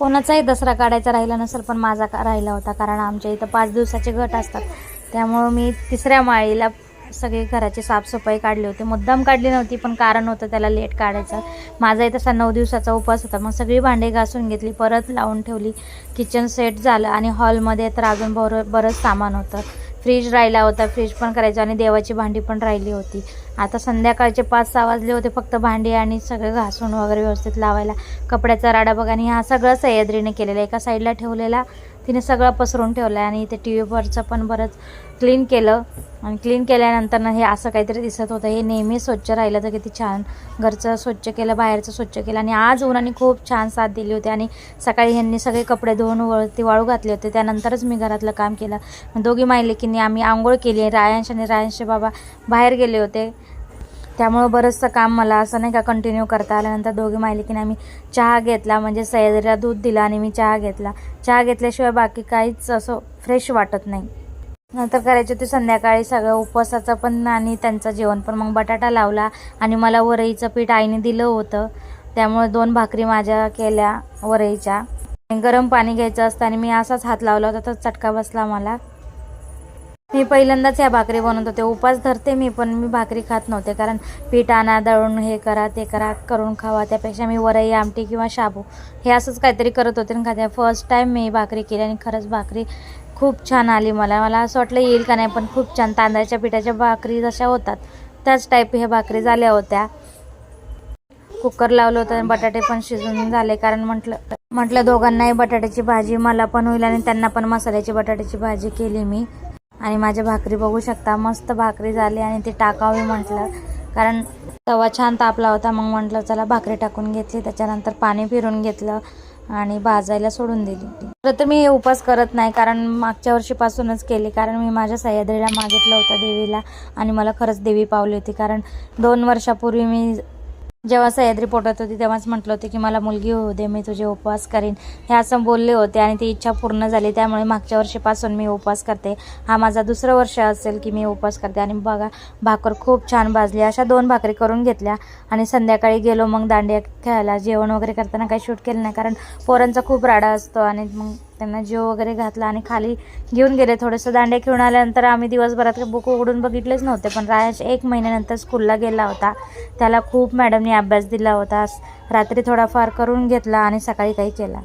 कोणाचाही दसरा काढायचा राहिला नसेल पण माझा का राहिला होता? कारण आमच्या इथं पाच दिवसाचे गट असतात. त्यामुळं मी तिसऱ्या माळीला सगळे घराची साफसफाई काढली होती. मुद्दाम काढली नव्हती पण कारण होतं त्याला लेट काढायचं. माझा इथं तसा नऊ दिवसाचा उपवास होता. मग सगळी भांडे घासून घेतली परत लावून ठेवली. किचन सेट झालं आणि हॉलमध्ये तर अजून बरं बरंच सामान होतं. फ्रीज राहिला होता फ्रीज पण करायचं आणि देवाची भांडी पण राहिली होती. आता संध्याकाळचे पाच सहा वाजले होते फक्त भांडी आणि सगळं घासून वगैरे व्यवस्थित लावायला. कपड्याचा राडा बघा आणि हा सगळं सह्याद्रीने केलेला एका साईडला ठेवलेला तिने सगळं पसरून ठेवलं आहे आणि ते टी व्हीवरचं पण बरंच क्लीन केलं. आणि क्लीन केल्यानंतर ना हे असं काहीतरी दिसत होतं. हे नेहमी स्वच्छ राहिलं तर किती छान. घरचं स्वच्छ केलं बाहेरचं स्वच्छ केलं आणि आज उन्हाने खूप छान साथ दिली होती. आणि सकाळी ह्यांनी सगळे कपडे धुवून वळती वाळू घातले होते. त्यानंतरच मी घरातलं काम केलं. दोघी मायलेकींनी आम्ही आंघोळ केली. रायांश आणि रायांशे बाबा बाहेर गेले होते. त्यामुळं बरंचसं काम मला असं नाही का कंटिन्यू करता आल्यानंतर दोघी मायलिकीने आम्ही चहा घेतला. म्हणजे सह्याद्रीला दूध दिलं आणि मी चहा घेतला. चहा घेतल्याशिवाय बाकी काहीच असं फ्रेश वाटत नाही. नंतर करायचे होते संध्याकाळी सगळं उपवासाचं पण आणि त्यांचं जेवण पण. मग बटाटा लावला आणि मला वरईचं पीठ आईने दिलं होतं. त्यामुळे दोन भाकरी माझ्या केल्या वरईच्या. आणि गरम पाणी घ्यायचं असतं आणि मी असाच हात लावला होता तर चटका बसला मला. मी पहिल्यांदाच ह्या भाकरी बनवत होते. उपास धरते मी पण मी भाकरी खात नव्हते. कारण पीठ आणा दळून हे करा ते करा करून खावा. त्यापेक्षा मी वरई आमटी किंवा शाबू हे असंच काहीतरी करत होते आणि खाते. फर्स्ट टाईम मी भाकरी केली आणि खरंच भाकरी खूप छान आली मला. मला असं वाटलं येईल का नाही पण खूप छान. तांदळाच्या पिठाच्या भाकरी जशा होतात त्याच टाईप ह्या भाकरी झाल्या होत्या. कुकर लावलं होतं आणि बटाटे पण शिजून झाले. कारण म्हटलं म्हटलं दोघांनाही बटाट्याची भाजी मला पण होईल आणि त्यांना पण मसाल्याची बटाट्याची भाजी केली मी. आणि माझ्या भाकरी बघू शकता. मस्त भाकरी झाली आणि ती टाकावी म्हटलं. कारण तवा छान तापला होता. मग म्हटलं चला भाकरी टाकून घेतली. त्याच्यानंतर पाणी फिरून घेतलं आणि भाजायला सोडून दिली. खरं तर मी उपास करत नाही. कारण मागच्या वर्षीपासूनच केली. कारण मी माझ्या सह्याद्रीला मागितलं होतं देवीला आणि मला खरंच देवी पावली होती. कारण दोन वर्षापूर्वी मी जेव्हा सह्याद्री पोटात होती तेव्हाच म्हटलं होते की मला मुलगी होऊ दे मी तुझे उपवास करीन. हे असं बोलले होते आणि ती इच्छा पूर्ण झाली. त्यामुळे मागच्या वर्षीपासून मी उपवास करते. हा माझा दुसरं वर्ष असेल की मी उपवास करते. आणि बघा भाकर खूप छान भाजली. अशा दोन भाकरी करून घेतल्या आणि संध्याकाळी गेलो. मग दांडिया खेळायला. जेवण वगैरे करताना काही शूट केलं नाही कारण पोरांचा खूप राडा असतो आणि मग त्यांना जेव वगैरे घातला आणि खाली घेऊन गेले. थोडंसं दांड्या खेळून आल्यानंतर आम्ही दिवसभरात बुक उघडून बघितलेच नव्हते पण रायाश एक महिन्यानंतर स्कूलला गेला होता. त्याला खूप मॅडमनी अभ्यास दिला होता. रात्री थोडाफार करून घेतला आणि सकाळी काही केला.